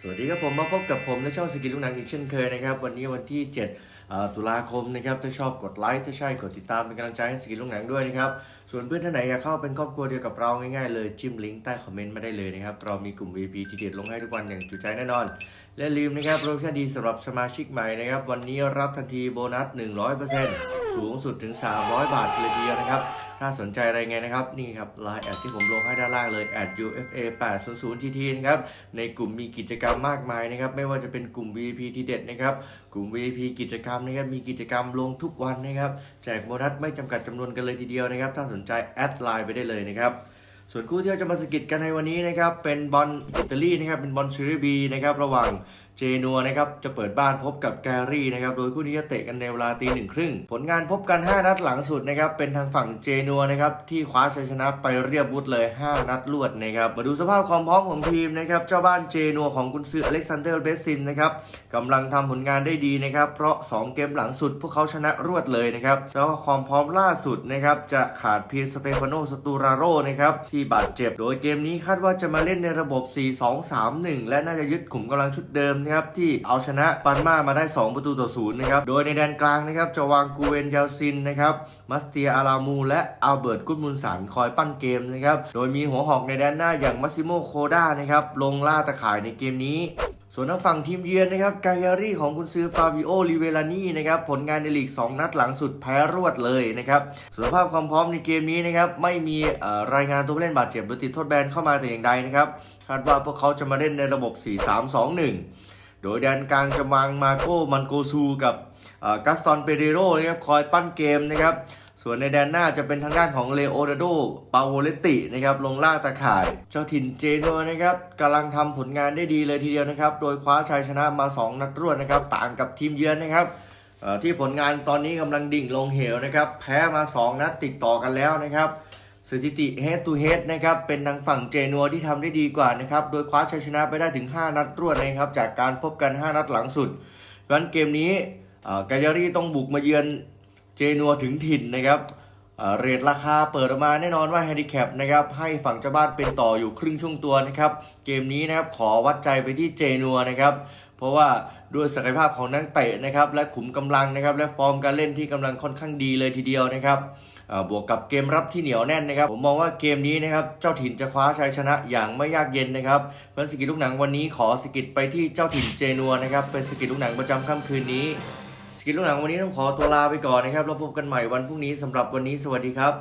สวัสดีครับผมมาพบกับผมในช่องสกิลลูกหนังอีกเช่นเคยนะครับ วันนี้วันที่ 7 ตุลาคมนะครับถ้าชอบกดไลค์ถ้าใช่กดติดตามเป็นกำลังใจให้สกิลลูกหนังด้วยนะครับส่วนเพื่อนท่านไหนอยากเข้าเป็นครอบครัวเดียวกับเราง่ายๆเลยจิ้มลิงก์ใต้คอมเมนต์มาได้เลยนะครับเรามีกลุ่ม VP ที่เด็ดลงให้ทุกวันอย่างจุใจแน่นอน และลืมนะครับโปรโมชั่นดีสำหรับสมาชิกใหม่นะครับวันนี้รับทันทีโบนัส 100% สูงสุดถึง 300 บาทเลยทีเดียวนะครับ ถ้าสนใจอะไรไงนะครับ นี่ครับไลน์แอดที่ผมลงให้ด้านล่างเลย @ufa 8 0 0 tt นะครับ ในกลุ่มมีกิจกรรมมากมายนะครับ ไม่ว่าจะเป็นกลุ่ม VIP ที่เด็ดนะครับ กลุ่ม VIP กิจกรรมนะครับ มีกิจกรรมลงทุกวันนะครับ แจกโบนัสไม่จำกัดจำนวนกันเลยทีเดียวนะครับ ถ้าสนใจแอดไลน์ไปได้เลยนะครับส่วนคู่ที่เราจะมาสกิดกันในวันนี้นะครับเป็นบอลอิตาลีนะครับเป็นบอลซีรีบีนะครับระหว่าง เจนัวนะครับจะเปิดบ้านพบกับแกรี่นะครับโดยคู่นี้จะเตะกันในเวลาตีหนึ่งครึ่งผลงานพบกัน 5 นัดหลังสุดนะครับเป็นทางฝั่งเจนัวนะครับที่คว้าชัยชนะไปเรียบวุฒเลย 5 นัดรวดนะครับมาดูสภาพความพร้อมของทีมนะครับเจ้าบ้านเจนัวของกุนซืออเล็กซานเดอร์เบสซินนะครับกำลังทำผลงานได้ดีนะครับเพราะ 2 เกมหลังสุด พวกเขาชนะรวดเลยนะครับแล้วความพร้อมล่าสุดนะครับจะขาดเพียงสเตฟานโนสตูราโรนะครับที่บาดเจ็บ โดยเกมนี้คาดว่าจะมาเล่นในระบบ 4-2-3-1 และน่าจะยึดขุมกำลังชุดเดิมนะครับที่เอาชนะปันมามาได้ 2 ประตูต่อศูนย์นะครับโดยในแดนกลางนะครับจะวางกูเวนยาซินนะครับมัสเตียอารามู และอัลเบิร์ตกุดมุนสันคอยปั้นเกมนะครับโดยมีหัวหอกในแดนหน้าอย่างมัสซิโมโคด้านะครับลงล่าตะข่ายในเกมนี้ส่วนทางฝั่งทีมเยือนนะครับกายารี่ของคุณซื้อฟาบิโอลิเวลานี่นะครับผลงานในลีก 2 นัดหลังสุดแพ้รวดเลยนะครับส่วนสภาพความพร้อมในเกมนี้นะครับไม่มีรายงานตัวผู้เล่นบาดเจ็บหรือติดโทษแบนเข้ามาแต่อย่างใดนะครับคาดว่าพวกเขาจะมาเล่นในระบบ 4-3-2-1 โดยแดนกลางจะวางมาโก้มันโกซูกับกัสซอนเปเดโรนะครับคอยปั้นเกมนะครับ ส่วนในแดนหน้าจะเป็นทางด้านของเลโอนาโดปาโวเลตินะครับลงล่าตะข่าย เจ้าถิ่นเจโนนะครับกำลังทำผลงานได้ดีเลยทีเดียวนะครับ โดยคว้าชัยชนะมา 2 นัดรวดนะครับ ต่างกับทีมเยือนนะครับที่ผลงานตอนนี้กำลังดิ่งลงเหวนะครับ แพ้มา 2 นัดติดต่อกันแล้วนะครับ สถิติ head to head นะครับเป็นทางฝั่งเจนัวที่ทำได้ดีกว่านะครับโดยคว้าชัยชนะไปได้ถึง 5 นัดรวดนะครับจากการพบกัน 5 นัดหลังสุดเพราะฉะนั้นเกมนี้กายารี่ต้องบุกมาเยือนเจนัวถึงถิ่นนะครับเรทราคาเปิดออกมาแน่นอนว่า h ฮ n ดิแคปนะครับให้ฝั่งเจ้าบ้านเป็นต่ออยู่ครึ่งช่วงตัวนะครับเกมนี้นะครับขอวัดใจไปที่เจนัวนะครับ เพราะว่าด้วยศักยภาพของนักเตะนะครับและขุมกำลังนะครับและฟอร์มการเล่นที่กำลังค่อนข้างดีเลยทีเดียวนะครับบวกกับเกมรับที่เหนียวแน่นนะครับ ผมมองว่าเกมนี้นะครับเจ้าถิ่นจะคว้าชัยชนะอย่างไม่ยากเย็นนะครับเพราะฉะนั้นสกิลลูกหนังวันนี้ขอสกิลไปที่เจ้าถิ่นเจนัวนะครับเป็นสกิลลูกหนังประจำค่ำคืนนี้สกิลลูกหนังวันนี้ต้องขอตัวลาไปก่อนนะครับแล้วพบกันใหม่วันพรุ่งนี้สำหรับวันนี้สวัสดีครับ